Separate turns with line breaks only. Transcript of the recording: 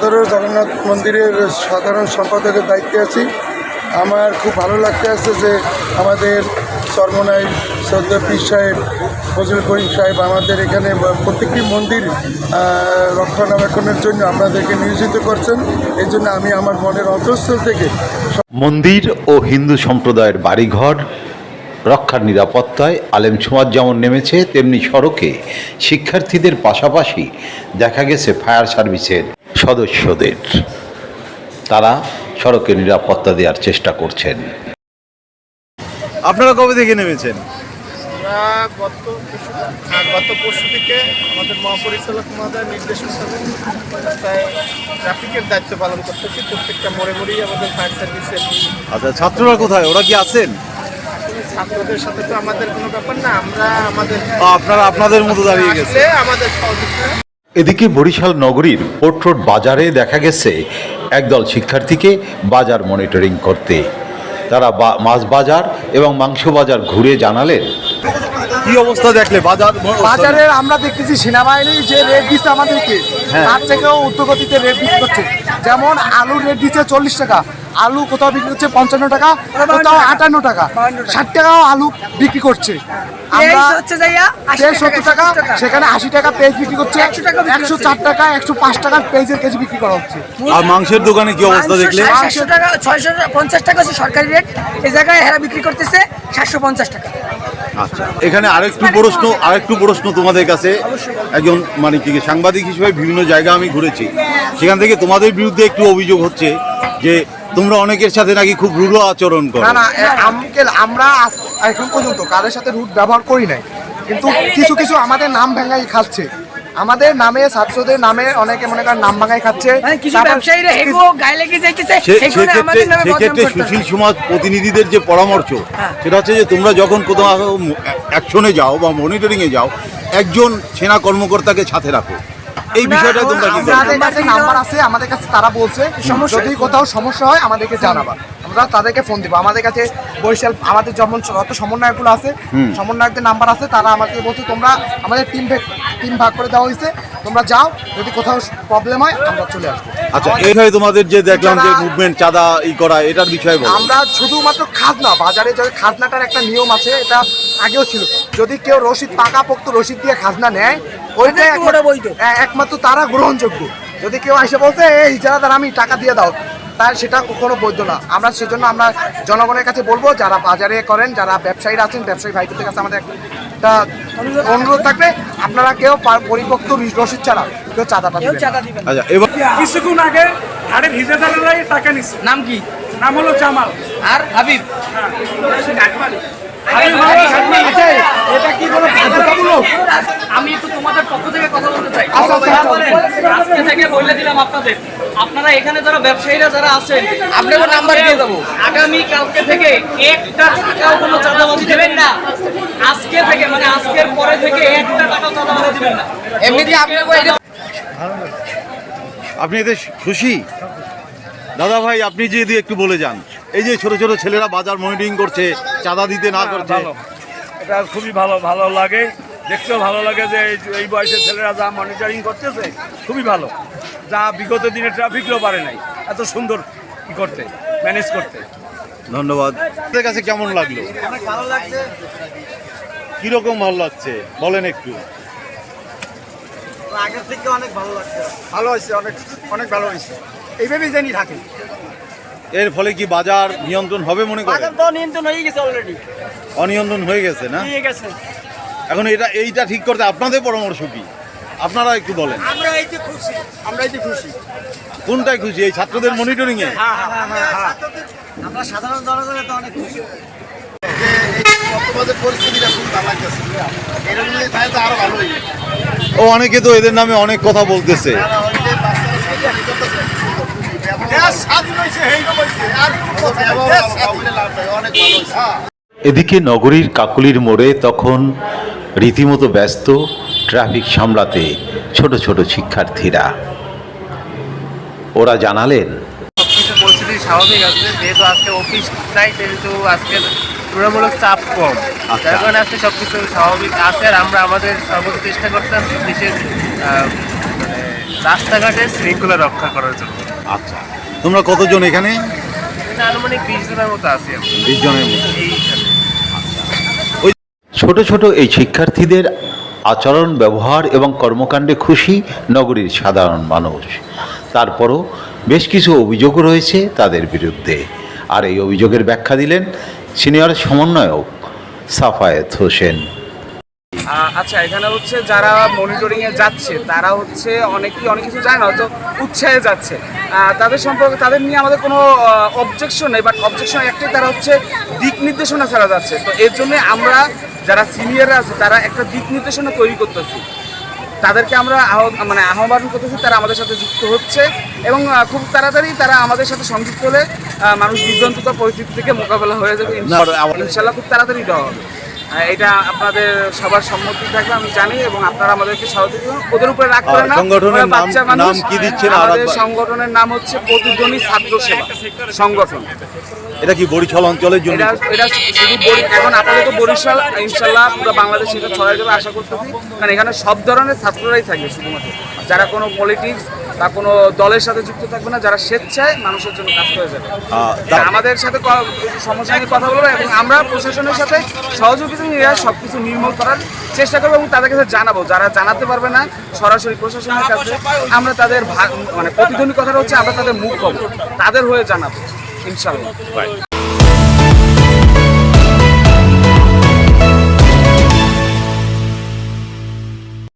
সদর জগন্নাথ মন্দিরের সাধারণ সম্পাদকের দায়িত্বে আছি। আমার খুব ভালো লাগতে আছে যে আমাদের চরমনাই সদ্য পীর সাহেব ফজল করিম সাহেব আমাদের এখানে প্রত্যেকটি মন্দির রক্ষণাবেক্ষণের জন্য আপনাদেরকে নিয়োজিত করছেন। এই জন্য আমি আমার মনের অন্তঃস্থল থেকে
মন্দির ও হিন্দু সম্প্রদায়ের বাড়িঘর, রক্ষার নিরাপত্তায় আলেম সমাজ যেমন নেমেছে, তেমনি সড়কে শিক্ষার্থীদের পাশাপাশি দেখা গেছে ফায়ার সার্ভিসের। সদস্যদের। তারা সড়কে নিরাপত্তা দেওয়ার চেষ্টা করছেন।
আপনারা কবে থেকে নেমেছেন?
গত হ্যাঁ, গত পরশু থেকে আমাদের মহাপরিচালক মহোদয় নির্দেশ মোতাবেক রাস্তায় ট্রাফিকের দায়িত্ব পালন করতেছি। প্রত্যেকটা মোড়ে মোড়েই আমাদের ফায়ার সার্ভিসের
আচ্ছা ছাত্ররা কোথায়? ওরা কি আছেন?
ছাত্রদের সাথে তো আমাদের কোনো ব্যাপার না। আমরা আমাদের
আপনারা আপনাদের মতো দাঁড়িয়ে গেছে।
আমাদের সহযোগিতা
এদিকে বরিশাল নগরীর পোর্ট রোড বাজারে দেখা গেছে একদল শিক্ষার্থীকে বাজার মনিটরিং করতে। তারা বা- মাছ বাজার এবং মাংস বাজার ঘুরে জানালেন।
কি অবস্থা দেখলে? বাজার
বাজারে আমরা দেখতেছি সেনাবাহিনী যে রেট দিচ্ছে আমাদেরকে।
হ্যাঁ।
তার থেকেও উদ্যোগতিতে রেট বিক্রি করছে যেমন আলু রেট দিচ্ছে চল্লিশ টাকা আলু কোথাও বিক্রি করছে পঞ্চান্ন টাকা কোথাও আটান্ন টাকা। ষাট টাকাও আলু বিক্রি করছে। আমরা
হচ্ছে যাইয়া আশি টাকা,
সত্তর টাকা সেখানে আশি টাকা পেঁয়াজ বিক্রি করছে
100 টাকা
একশো চার টাকা একশো পাঁচ টাকার পেঁয়াজের কেজি বিক্রি করা হচ্ছে।
আর মাংসের দোকানে কি অবস্থা দেখলে?
সাতশো টাকা ছয়শো পঞ্চাশ টাকা হচ্ছে সরকারি রেট এই জায়গায় হেরা বিক্রি করতেছে সাতশো পঞ্চাশ টাকা।
আচ্ছা এখানে আরেকটু প্রশ্ন আরেকটু প্রশ্ন তোমাদের কাছে। একজন মানে কি সাংবাদিক হিসেবে বিভিন্ন জায়গা আমি ঘুরেছি। সেখান থেকে তোমাদের বিরুদ্ধে একটু অভিযোগ হচ্ছে যে তোমরা অনেকের সাথে নাকি খুব রূঢ় আচরণ করো।
না না আঙ্কেল আমরা এখন পর্যন্ত কারোর সাথে রুট ব্যবহার করি নাই। কিন্তু কিছু কিছু আমাদের নাম ভাঙাই খাচ্ছে। আমাদের নামে ছাত্রদের নামে অনেকে মনে করেন নাম ভাঙাই খাচ্ছে।
মানে
সেক্ষেত্রে। সুশীল সমাজ প্রতিনিধিদের যে পরামর্শ
হ্যাঁ।
সেটা হচ্ছে যে তোমরা যখন কোথাও অ্যাকশনে যাও বা মনিটরিংয়ে যাও একজন সেনা কর্মকর্তাকে সাথে রাখো। এই বিষয়টা তোমরা কি?
আমাদের কাছে নাম্বার আছে আমাদের কাছে তারা বলছে। যদি কোথাও সমস্যা হয় আমাদেরকে জানাবা। আমরা তাদেরকে ফোন দিব। আমাদের কাছে বরিশাল আমাদের যেমন যত সমন্বয়কগুলো আছে সমন্বয়কদের নাম্বার আছে তারা আমাদেরকে বলছে তোমরা আমাদের টিম টিম ভাগ করে দেওয়া হয়েছে। তোমরা যাও যদি কোথাও প্রবলেম হয় আমরা চলে আসব।
আচ্ছা এই তোমাদের যে দেখলাম যে মুভমেন্ট চাঁদা ই করা এটার বিষয়ে
আমরা শুধুমাত্র খাজনা বাজারে যে খাজনাটার একটা নিয়ম আছে এটা আগেও ছিল। যদি কেউ রসিদ পাকাপোক্ত রসিদ দিয়ে খাজনা নেয় ওইটা একমাত্র তারা গ্রহণযোগ্য। যদি কেউ এসে বলছে এই ইজারাদার আমি টাকা দিয়ে দাও তার সেটা কখনো বৈধ না। আমরা সেজন্য আমরা জনগণের কাছে বলব যারা বাজারে করেন যারা ব্যবসায়ীরা আছেন ব্যবসায়ী ভাইদের কাছে আমাদের একটা অনুরোধ থাকবে আপনারা কেউ পরিপক্ত রসিদ ছাড়া কেউ চাঁদাটা।
আচ্ছা এবার
কিছুক্ষণ আগে ঘাটের হিজেদারেরাই টাকা নিচ্ছে
নাম কি?
নাম হলো জামাল।
আর হাবিব।
আচ্ছা, এটা কি কোনো বাধ্যতামূলক
আমি একটু তোমাদের পক্ষ থেকে কথা বলতে চাই।
আচ্ছা, আচ্ছা, আচ্ছা।
আজকে থেকে বলে দিলাম আপনাদের। আপনারা এখানে যারা ব্যবসায়ীরা যারা আছেন
আপনাকে নাম্বার দিয়ে দেবো।
আগামী কালকে থেকে একটা টাকাও কোনো চাঁদাবাজি দেবেন না। আজকে থেকে মানে আজকের পরে থেকে একটা টাকাও চাঁদাবাজি দিবেন না।
এমনিতে আপনাকে
আপনি এতে খুশি? দাদা ভাই আপনি যে যদি একটু বলে যান। এই যে ছোট ছোট ছেলেরা বাজার মনিটরিং করছে চাঁদা দিতে না করছে
ভালো। এটা খুবই ভালো ভালো লাগে। দেখতেও ভালো লাগে যে এই- এই বয়সের ছেলেরা যা মনিটরিং করতেছে খুবই ভালো। যা বিগত দিনে ট্রাফিকও পারে নাই এত সুন্দর করতে ম্যানেজ করতে।
ধন্যবাদ। আপনাদের কাছে কেমন লাগল?
ভালো লাগছে
কীরকম ভালো লাগছে? বলেন একটু।
আগের থেকে অনেক ভালো লাগছে।
ভালো হয়েছে অনেক অনেক ভালো হয়েছে। এইভাবেই জানি থাকে।
এর ফলে কি বাজার নিয়ন্ত্রণ হবে মনে করেন বাজার
তো নিয়ন্ত্রণ হয়ে গেছে অলরেডি
অনিয়ন্ত্রণ হয়ে গেছে না?
ঠিক আছে
এখন এটা এইটা ঠিক করতে আপনাদের পরামর্শ কি? আপনারা একটু বলেন।
আমরা এই যে খুশি আমরা এই যে খুশি।
কোনটায় খুশি? এই ছাত্রদের মনিটরিং এ
আমরা সাধারণ জনগণের তো অনেক খুশি। হয়ে
ও অনেকে তো এদের নামে অনেক কথা বলতেছে।
এদিকে নগরীর কাকুলির মোড়ে তখন রীতিমতো ব্যস্ত ট্রাফিক সামলাতে ছোট ছোট শিক্ষার্থীরা। ওরা জানালেন
সবকিছু পরিস্থিতি স্বাভাবিক আছে যেহেতু আজকে অফিস নাই সেহেতু আজকে তুলনামূলক চাপ কম। যার কারণে আজকে সবকিছু স্বাভাবিক আছে আর আমরা আমাদের সর্বোচ্চ চেষ্টা দেশের মানে রাস্তাঘাটে শৃঙ্খলা রক্ষা করার জন্য।
আচ্ছা তোমরা কতজন এখানে?
এটা আনুমানিক বিশ জনের মতো আছি
বিশ জনের মতো।
ছোট ছোট এই শিক্ষার্থীদের আচরণ ব্যবহার এবং কর্মকাণ্ডে খুশি নগরীর সাধারণ মানুষ। তারপরও বেশ কিছু অভিযোগও রয়েছে তাদের বিরুদ্ধে। আর এই অভিযোগের ব্যাখ্যা দিলেন সিনিয়র সমন্বয়ক সাফায়েত হোসেন।
আচ্ছা এখানে হচ্ছে যারা মনিটরিং এ যাচ্ছে তারা হচ্ছে অনেকেই অনেক কিছু জানে না হয়তো উৎসাহে যাচ্ছে। তাদের সম্পর্কে তাদের নিয়ে আমাদের কোনো অবজেকশন নেই বাট অবজেকশন একটাই তারা হচ্ছে দিক নির্দেশনা ছাড়া যাচ্ছে। তো এর জন্য আমরা যারা সিনিয়ররা আছে তারা একটা দিক নির্দেশনা তৈরি করতেছি। তাদেরকে আমরা আহ- মানে আহ্বান করতেছি তারা আমাদের সাথে যুক্ত হচ্ছে এবং খুব তাড়াতাড়ি তারা আমাদের সাথে সংযুক্ত হলে মানুষ বিভ্রান্তকর পরিস্থিতি থেকে মোকাবেলা হয়ে যাবে। ইনশাল্লাহ খুব তাড়াতাড়ি দেওয়া হবে। এটা আপনাদের সবার সম্মতি থাকবে আমি জানি এবং আপনারা আমাদেরকে সহযোগী করুন। ওদের উপরে রাগ করে না
সংগঠনের নাম-
বাচ্চা।
নাম কি দিচ্ছেন?
আমাদের সংগঠনের নাম হচ্ছে প্রতিধ্বনি ছাত্র সেবা সংগঠন।
এটা কি বরিশাল অঞ্চলের জন্য?
এটা এটা শুধু এখন আপাতত বরিশাল ইনশাল্লাহ পুরো বাংলাদেশ এটা ছড়াই যাবে আশা করতেছি। কারণ এখানে সব ধরনের ছাত্ররাই থাকবে শুধুমাত্র। যারা কোনো পলিটিক্স বা কোনো দলের সাথে যুক্ত থাকবে না যারা স্বেচ্ছায় মানুষের জন্য কাজ করে যাবে। আমাদের সাথে সমস্যা নিয়ে কথা বলব এবং আমরা প্রশাসনের সাথে সহযোগিতা নিয়ে সব কিছু নির্মূল করার চেষ্টা করব এবং তাদের কাছে জানাব। যারা জানাতে পারবে না সরাসরি প্রশাসনের কাছে আমরা তাদের ভাগ মানে প্রতিধ্বনি কথাটা হচ্ছে আমরা তাদের মুখ হব তাদের হয়ে জানাব ইনশাল্লাহ